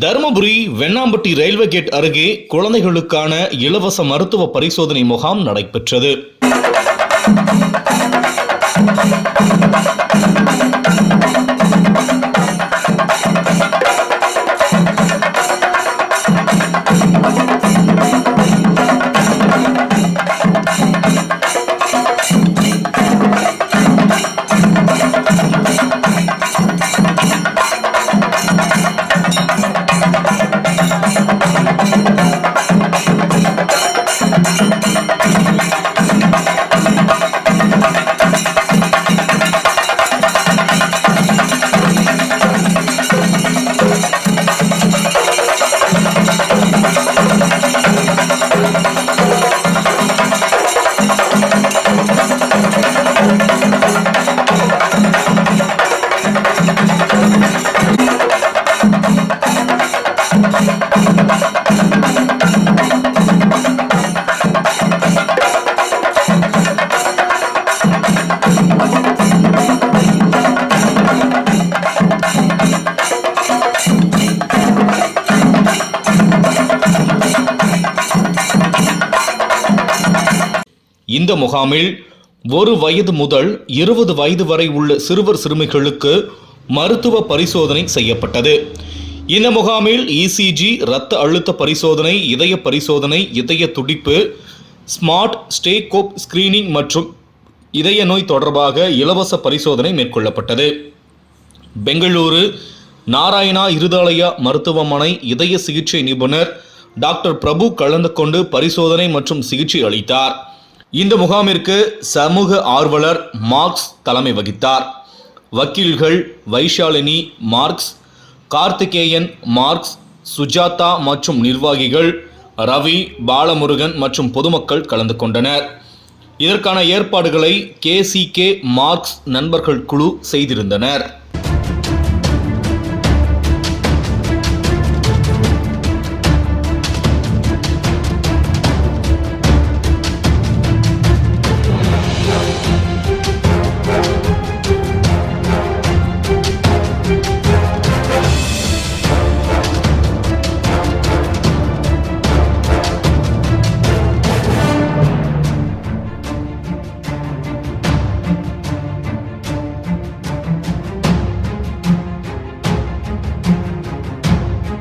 Dharmapuri Vennampatti railway gate அருகே குழந்தைகளுக்கான இலவச மருத்துவ பரிசோதனை முகாம் நடைபெற்றது. இந்த முகாமில் ஒரு வயது முதல் இருபது வயது வரை உள்ள சிறுவர் சிறுமிகளுக்கு மருத்துவ பரிசோதனை செய்யப்பட்டது. இந்த முகாமில் இசிஜி இரத்த அழுத்த பரிசோதனை இதய பரிசோதனை இதய துடிப்பு ஸ்மார்ட் ஸ்டேகோப் ஸ்கிரீனிங் மற்றும் இதய நோய் தொடர்பாக இலவச பரிசோதனை மேற்கொள்ளப்பட்டது. பெங்களூரு நாராயணா இருதாலயா மருத்துவமனை இதய சிகிச்சை நிபுணர் டாக்டர் பிரபு கலந்து கொண்டு பரிசோதனை மற்றும் சிகிச்சை அளித்தார். இந்த முகாமிற்கு சமூக ஆர்வலர் மார்க்ஸ் தலைமை வகித்தார். வக்கீல்கள் வைஷாலினி மார்க்ஸ் கார்த்திகேயன் மார்க்ஸ் சுஜாதா மற்றும் நிர்வாகிகள் ரவி பாலமுருகன் மற்றும் பொதுமக்கள் கலந்து கொண்டனர். இதற்கான ஏற்பாடுகளை கேசிகே மார்க்ஸ் நண்பர்கள் குழு செய்திருந்தனர்.